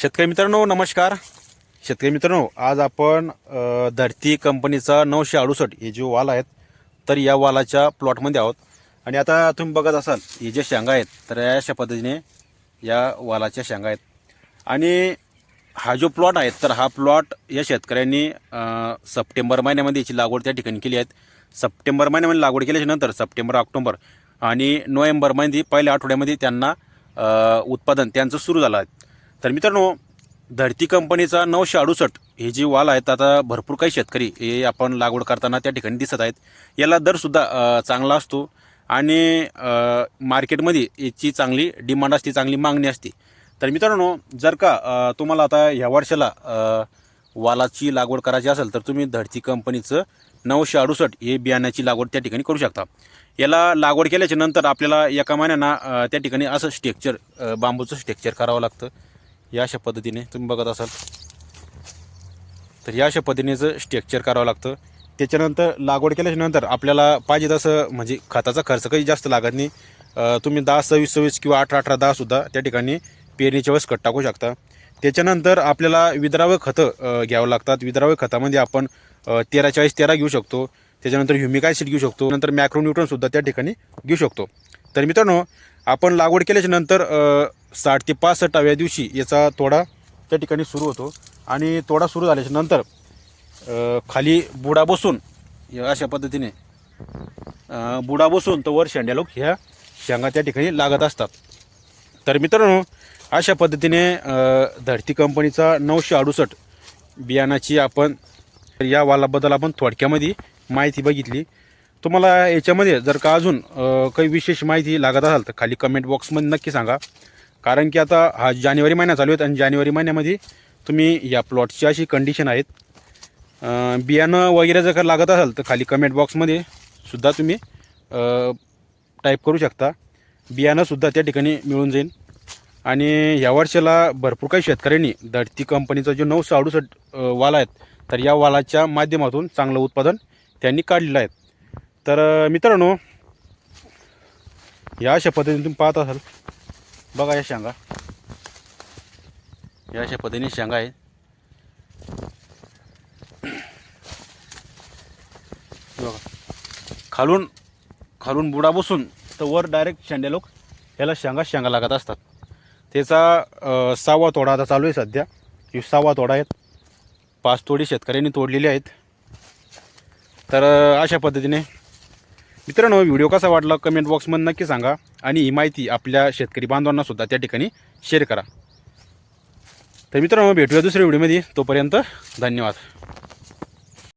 शेतकरी मित्रांनो नमस्कार. शेतकरी मित्रांनो आज आपण धरती कंपनीचा नऊशे अडुसष्ट हे जे वाल आहेत तर या वालाच्या प्लॉटमध्ये आहोत. आणि आता तुम्ही बघत असाल हे जे शेंगा आहेत तर या अशा पद्धतीने या वालाच्या शेंगा आहेत. आणि हा जो प्लॉट आहे तर हा प्लॉट या शेतकऱ्यांनी सप्टेंबर महिन्यामध्ये याची लागवड त्या ठिकाणी केली आहेत सप्टेंबर महिन्यामध्ये लागवड केल्याच्यानंतर सप्टेंबर ऑक्टोबर आणि नोव्हेंबरमध्ये पहिल्या आठवड्यामध्ये त्यांना उत्पादन त्यांचं सुरू झालं आहे. तर मित्रांनो धरती कंपनीचा नऊशे अडुसष्ट हे जी वाल आहेत आता भरपूर काही शेतकरी हे आपण लागवड करताना त्या ठिकाणी दिसत आहेत. याला दरसुद्धा चांगला असतो आणि मार्केटमध्ये याची चांगली डिमांड असते चांगली मागणी असते. तर मित्रांनो जर का तुम्हाला आता ह्या वर्षाला वालाची लागवड करायची असेल तर तुम्ही धरती कंपनीचं नऊशे अडुसष्ट हे बियाण्याची लागवड त्या ठिकाणी करू शकता. याला लागवड केल्याच्यानंतर आपल्याला एका महिन्याना त्या ठिकाणी असं स्ट्रेक्चर बांबूचं स्ट्रेक्चर करावं लागतं. या अशा पद्धतीने तुम्ही बघत असाल. तर या अशा पद्धतीनेचं स्ट्रक्चर करावं लागतं त्याच्यानंतर लागवड केल्याच्यानंतर आपल्याला पाहिजे तसं म्हणजे खताचा खर्च काही जास्त लागत नाही. तुम्ही दहा सव्वीस सव्वीस किंवा अठरा अठरा दहासुद्धा त्या ठिकाणी पेरणीच्या वेळेस खत टाकू शकता. त्याच्यानंतर आपल्याला विद्रावय खतं घ्यावं लागतात. विद्रावय खतामध्ये आपण तेरा चाळीस तेरा घेऊ शकतो. त्याच्यानंतर ह्युमिक ॲसिड घेऊ शकतो. नंतर मॅक्रोन्यूट्रनसुद्धा त्या ठिकाणी घेऊ शकतो. तर मित्रांनो आपण लागवड केल्याच्यानंतर साठ ते पासष्टाव्या दिवशी याचा तोडा त्या ठिकाणी सुरू होतो. आणि तोडा सुरू झाल्याच्यानंतर खाली बुडा बसून अशा पद्धतीने बुडा बसून तर वर शेंड्या लोक ह्या शेंगा त्या ठिकाणी लागत असतात. तर मित्रांनो अशा पद्धतीने धरती कंपनीचा नऊशे अडुसष्ट बियाणाची आपण या वालाबद्दल आपण थोडक्यामध्ये माहिती बघितली. तुम्हाला याच्यामध्ये जर का अजून काही विशेष माहिती लागत असाल तर खाली कमेंट बॉक्समध्ये नक्की सांगा. कारण की आता हा जानेवारी महिना चालू आहे आणि जानेवारी महिन्यामध्ये तुम्ही या प्लॉटची अशी कंडिशन आहेत. बियाणं वगैरे जर का लागत असाल तर खाली कमेंट बॉक्समध्ये सुद्धा तुम्ही टाईप करू शकता. बियाणंसुद्धा त्या ठिकाणी मिळून जाईल. आणि ह्या वर्षाला भरपूर काही शेतकऱ्यांनी धडती कंपनीचा जो नऊशे अडुसष्ट वाला आहेत तर या वालाच्या माध्यमातून चांगलं उत्पादन त्यांनी काढलेलं आहे. तर मित्रांनो या अशा पद्धतीने तुम्ही पाहत असाल. बघा या शेंगा. या अशा पद्धतीने शेंगा आहे बघा. खालून खालून बुडा बसून तर वर डायरेक्ट शेंड्या लोक याला शेंगा शेंगा लागत असतात. त्याचा सहावा तोडा आता चालू आहे सध्या. ही सहावा तोडा आहेत. पाच तोडी शेतकऱ्यांनी तोडलेली आहेत. तर अशा पद्धतीने मित्रांनो व्हिडिओ कसा वाटला कमेंट बॉक्समध्ये नक्की सांगा आणि ही माहिती आपल्या शेतकरी बांधवांना सुद्धा त्या ठिकाणी शेअर करा. तर मित्रांनो भेटूया दुसऱ्या व्हिडिओमध्ये. तोपर्यंत धन्यवाद.